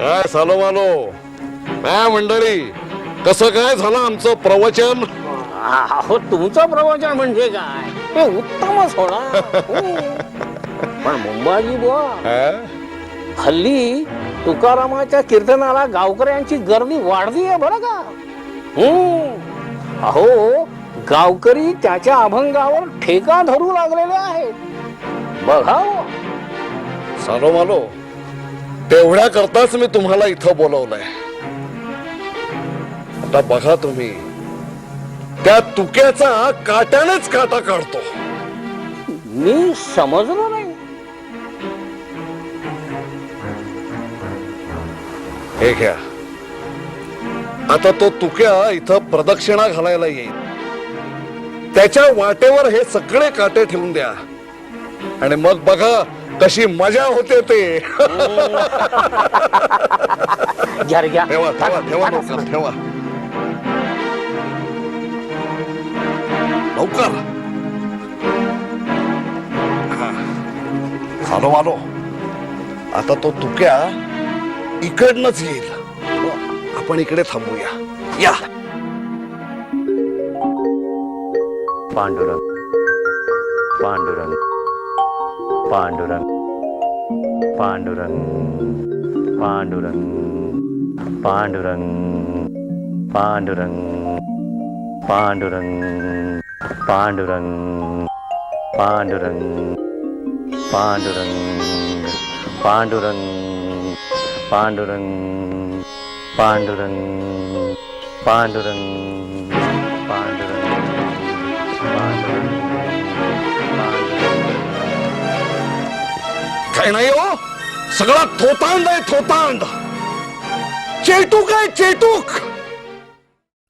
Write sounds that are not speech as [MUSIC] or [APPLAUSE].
काय सालोमालो काय मंडळी? कसं काय झालं आमचं प्रवचन? अहो तुमचं प्रवचन म्हणजे काय? ते उत्तमच होणार. [LAUGHS] हम्म. पण मुंबाजी बुवा हा? हल्ली तुकारामाच्या कीर्तनाला गावकऱ्यांची गर्दी वाढली आहे बरं का? हम्म अहो गावकरी त्याच्या अभंगावर ठेका धरू लागलेले आहेत. बघा हो. सालोमालो तेवढ्या करताच मी तुम्हाला इथं बोलवलंय. आता बघा तुम्ही त्या तुक्याचा काट्यानेच काटा काढतो. मी समजलो नाही. हे घ्या. आता तो तुक्या इथं प्रदक्षिणा घालायला येईल. त्याच्या वाटेवर हे सगळे काटे ठेवून द्या. आणि मग बघा कशी मजा होते ते. घ्या रे, घ्या. ठेवा ठेवा ठेवा लवकर ठेवा. हा. आलो आलो. आता तो तुक्या इकडनच येईल. आपण इकडे थांबूया. या. पांडुरंग. पांडुरंग. पांडुरंग पांडुरंग पांडुरंग पांडुरंग पांडुरंग पांडुरंग पांडुरंग पांडुरंग पांडुरंग पांडुरंग पांडुरंग पांडुरंग पांडुरंग पांडुरंग काय नाही हो? सगळा थोतांड आहे थोतांड. चेटूक आहे चेटूक.